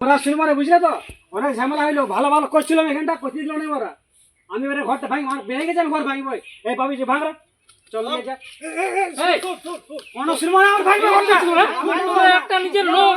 ওরা শুনবারে বুঝলে তো? অনেক ঝামেলা হইল ভালো ভালো করছিলাম এখানটা করতে দিল না ওরা। আমি এবারে ঘরটা ভাঙি বেড়ে গেছে আমি ঘর ভাঙি বই এই পাবি যে। ভাঙরা চল কোনো শুনব না আমার ভাঙবে ঘরটা। একটা নিজের লোক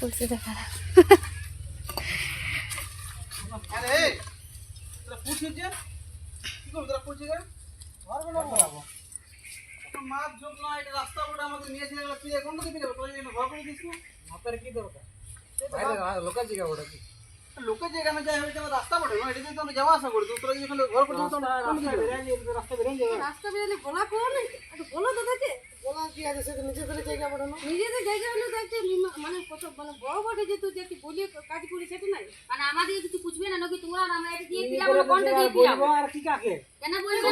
বলছে দেখা আরে তোরা পুছিস যে? কি করবি তোরা পুছিস যে? ঘর বানাবো। এখন মাছ যোগ না, এটা রাস্তা বলে আমাদের নিয়ে এসে তুই এখন তো দিবি না, তোরা এই জন্য ঘর করে দিস না? লোকের জায়গা না যাই আমার রাস্তা বটে না, এটা দিয়ে তো আমরা যাওয়া আসা করি, তো তোরা ঘর যাবে? রাস্তা বেরিয়ে রাস্তা বেরোলে বলা করো না একটু দাদাকে বলা কি আছে? সেটা নিজেদের জায়গা বলো নিজেদের জায়গা হলে তো একটা মানে কত মানে বড় বড় যে তুই যে একটু কাজ করি সেটা নাই। মানে আমাদের কিছু পুছবে না নাকি তোমরা আমরা এটা দিয়ে দিলাম আমরা কোনটা দিয়ে দিলাম। আর কি কাকে? কেন বলব?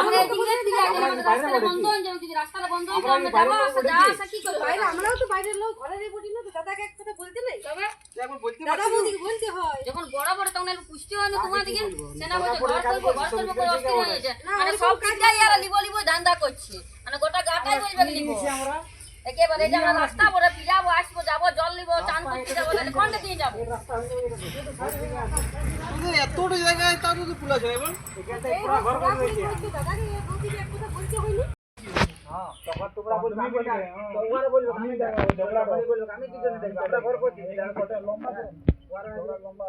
আমরা এদিকে দিলে রাস্তা বন্ধ হয়ে যাবে যদি রাস্তাটা বন্ধ হয়ে যাবে আমরা যাওয়া আসা আসা কি করব? বাইরে আমরাও তো বাইরের লোক। ঘরের বলি না তো দাদাকে এক কথা বলতে নেই? তবে তুই একবার বলতে দাদা পারছিস? বলতে হয়। যখন বড় বড় তখন একটু পুষতে হয় না তোমাদেরকে সেটা বলছে ঘর করব ঘর করব করে অস্থির হয়ে যাচ্ছে মানে সব কাজটাই আর লিবো লিবো ধান্দা করছে। মানে গোটা গাটাই বলবে লিবো আমরা। একেবারে যে আমরা রাস্তা পরে পিলাবো আসব যাব জল নিবো চান করতে যাব তাহলে কোনটা দিয়ে যাব। হয়ে এতটা জায়গায় তাও যদি পুলা যায় বল পুরো ঘর এক কথা বলতে হ্যাঁ ঘর কত লম্বা লম্বা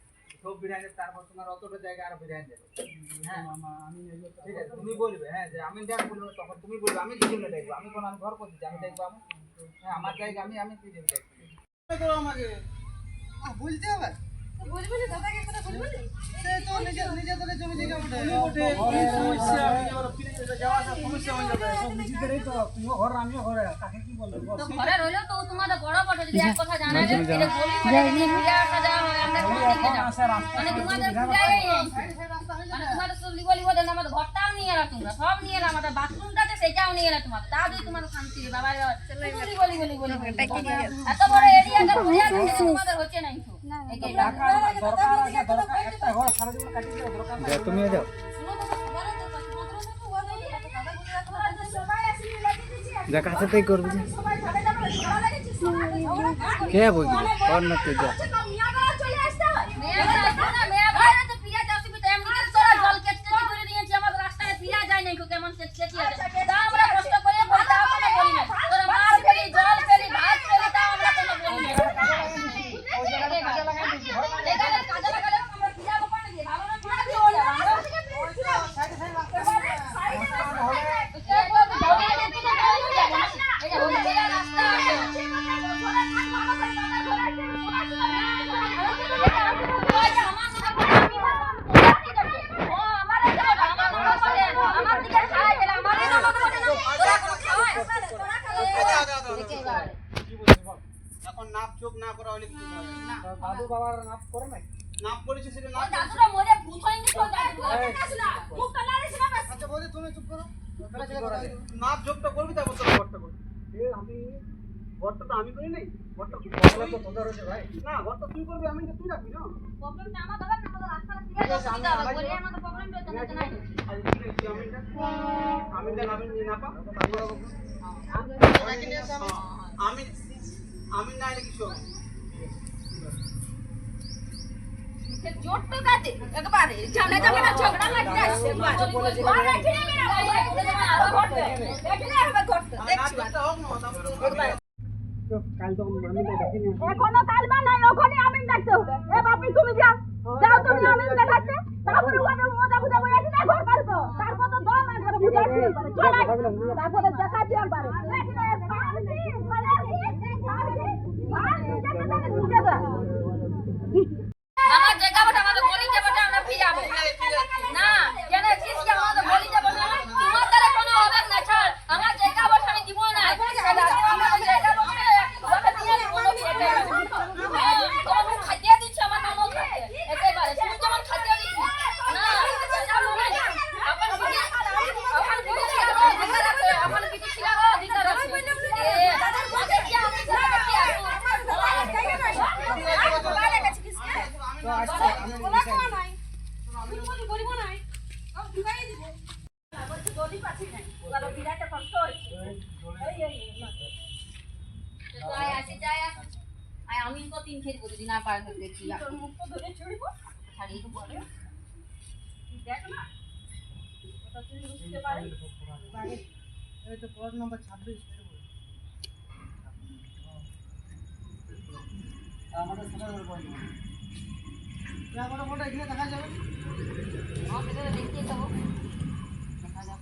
সব বিরিয়ানি তারপর তোমার অতটা জায়গা আরও বিরিয়ানি দেবে। হ্যাঁ আমি ঠিক আছে তুমি বলবে হ্যাঁ যে আমি দেখ বলব তখন তুমি বলবে আমি কি জন্য দেখব আমি কোনো আমি ঘর করছি যে আমি দেখব আমি হ্যাঁ আমার জায়গা আমি আমি কি জন্য দেখব আমাকে। বলতে হবে বলবে না দাদাকে কথা বলবে? ঘরটাও নিয়ে এলা তোমরা সব নিয়ে এলা আমাদের বাথরুমটা সেটাও নিয়ে এলা তোমার তা যদি তোমাদের শান্তি বাবা এত বড় তোমাদের হচ্ছে নাই তুমি যাও যা কাছে তাই করবি। কে বলবি কর না তুই যা মেয়া আসবে না মেয়া বাইরে তো পিয়া যাচ্ছে তো এমনি করে তোরা জল কেটে করে নিয়েছি আমাদের রাস্তায় পিয়া যায় নাই কেমন কেটে আছে তা আমরা কষ্ট করে বলি তাও কোনো বলি না তোরা মার ফেলি জল ফেলি ভাত ফেলি তাও আমরা কোনো বলি না এখানে কাজে লাগালে আমরা পিয়া গোপানে দিয়ে ভালো না পিয়া দিয়ে ওই এখন নাপ চোখ না করা হলে কিছু হবে না দাদু বাবার নাপ করে নাই নাপ করেছে সেটা নাপ দাদুরা মরে ভূত হয়নি তো দাদু আচ্ছা বৌদি তুমি চুপ করো নাপ যোগটা করবি তারপর তোর করবি। আমি ঘরটা তো আমি করি নাই। তো তোদের হচ্ছে ভাই। না ঘরটা তুই করবি আমি তো তুই রাখবি না। প্রবলেমটা না আমাদের আমাদের প্রবলেমটা তো না পা আমি আমি না এলে কিছু হবে। জোট কাটে একবারে ঝামেলা ঝামেলা ঝগড়া লাগতে আসছে ঘরে কিনে মেরা এখানে আরও ঘটবে এখানে আরও ঘটবে এখনও কালমা নাই ওখানে আমিন ডাকতে হবে। এ বাপি তুমি যাও। যাও তুমি আমিন দেখাতে। তারপরে ওদের মজা বুঝা বলে আছে না ঘর পারব তারপর তো দম আর ঘরে বুঝা আছে তারপরে দেখাচ্ছি আর পারে পারছি পারছি পারছি দেখাতে বুঝাবা আমার জায়গা বটে আমাদের গলিতে বটে আমরা ফিরাবো না কেন কিস কি আমাদের গলিতে বটে তোমার দ্বারা কোনো হবে না ছাড় আমার জায়গা বটে আমি দিব না আমাদের জায়গা বটে ঘরে দিয়ে আমি কোনো খেতে তোমার খাইয়ে দিচ্ছে আমার নাম খাইতে একেবারে তুমি যেমন খাইয়ে দিচ্ছি না যাব না আপন বিয়ে আপন বিয়ে অধিকার আছে আপন বিয়ে ছিল অধিকার আছে এ ওদের কি আমি জায়গা কি আমি তো তিন খেয়ে যদি না পারে তো দেখি ছাড়িয়ে তো বলে। এই তো প্লট নাম্বার ছাব্বিশ আমাদের সবার পয়েন্ট মোটা এখানে দেখা যাবে। আমার ভেতরে দেখিয়ে দেবো দেখা যাক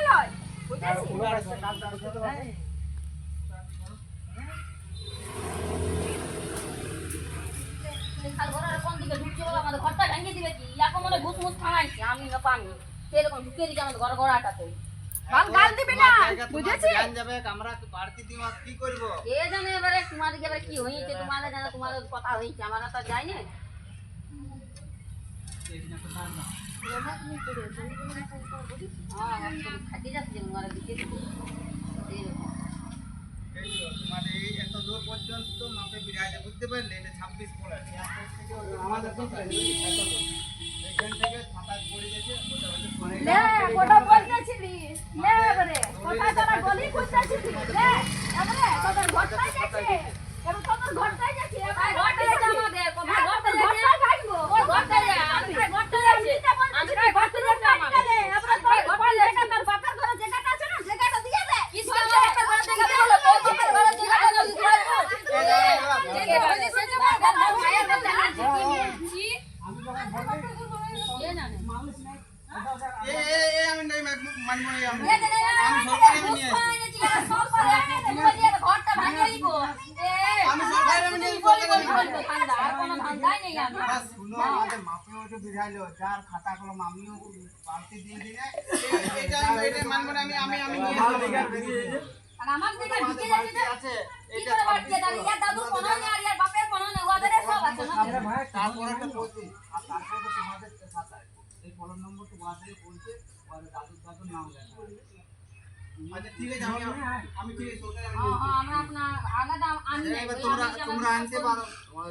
আমি না পানি সেরকম ঢুকে দিচ্ছে আমাদের ঘর দিবি না বুঝেছিস জ্ঞান যাবে আমরা বাড়তি দিন আর কি করব কে জানে এবারে তোমাদের এবারে কি হয়েছে তোমাদের জানে তোমাদের কথা হয়েছে আমার তো যাই না হ্যাঁ মানে দূর পর্যন্ত মাপে বিড়াইতে বুঝতে পারলে এটা ছাব্বিশ পড়ে আমাদের পড়ে গেছে তোদের ঘরটাই যাচ্ছে এবার ঘরটা যাচ্ছে আমাদের কোথায় ঘরটা তোদের যাচ্ছে ঘরটাই ভাঙবো ওই ঘরটা যায় আমি খাই ঘরটা যাচ্ছে আমি খাই ঘরটা যাচ্ছে আমাদের এবারে তোর ঘরটা জায়গা তোর বাপের ঘরে জায়গাটা আছে না জায়গাটা দিয়ে দে কিস করে একটা ঘর দেখা দিলো তো তোমার ঘরে জায়গাটা জলদি করে দাও কে বলে সে যে ঘর ঘর মায়ের ঘর দেখা জি কে জানে এ এ এ আমি নাই মানব না আমি এ জানে আমি সরকারি আমি নিয়ে আসব। সব পারে তুমি দিয়ে ঘরটা ভাঙিয়ে দিব এ আমি সরকারি আমি নিয়ে বলি আসব। বলি বলি ঠান্ডা আর কোনো ধান্দাই নেই আমার বাস শুনো আমাদের মাপে ওটা বিড়াইলো যার খাতা কলম আমিও বাড়তি দিয়ে দিলে এটা এটা মানব না আমি আমি আমি নিয়ে আসব আর আমার দিকে ঢুকে যাচ্ছে যে আছে কি করে বাড়ছে দাদু ইয়ার দাদু কোনো নেই আর ইয়ার বাপের কোনো নেই ওদের সব আছে না? তারপরে একটা পড়ছি আর তারপরে তো তোমাদের খাতায়। এই কলম নম্বরটা ওয়াদের পড়ছে ওয়াদের দাদুর দাদুর নাম লেখা আছে। আচ্ছা ঠিক আছে আমি আমি ঠিক আছে সরকারি আমি হ্যাঁ, হ্যাঁ, আমরা আপনার আলাদা আনি নাই। এবার ওই তোমরা আমি যেমন- তোমরা আনতে পারো।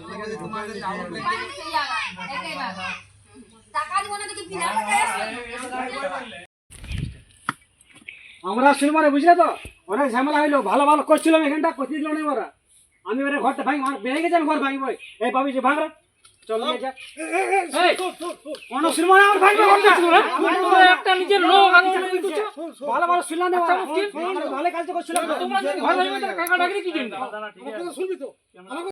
তোমাদের তোমাদের ডাউট ওই সেই জায়গা, একেবারে। টাকা দিব না। আমরা বুঝলে তো? অনেক ঝামেলা হইল ভালো ভালো করছিলাম এখানটা করতে দিল না ওরা। আমি এবারে ঘরটা ভাঙি আমার বেড়ে গেছে আমি ঘর ভাঙি বই এই ভাবি যে ভাঙরা চল নিয়ে যা। এই, শুনব না আমার ভাঙবে ঘরটা? একটা নিজের লোক ভালো ভালো শুনলাম না ভালো কাজ করছিলাম ঘর ভাঙবে কাকা ডাকলে কি জন্য? শুনবি তো?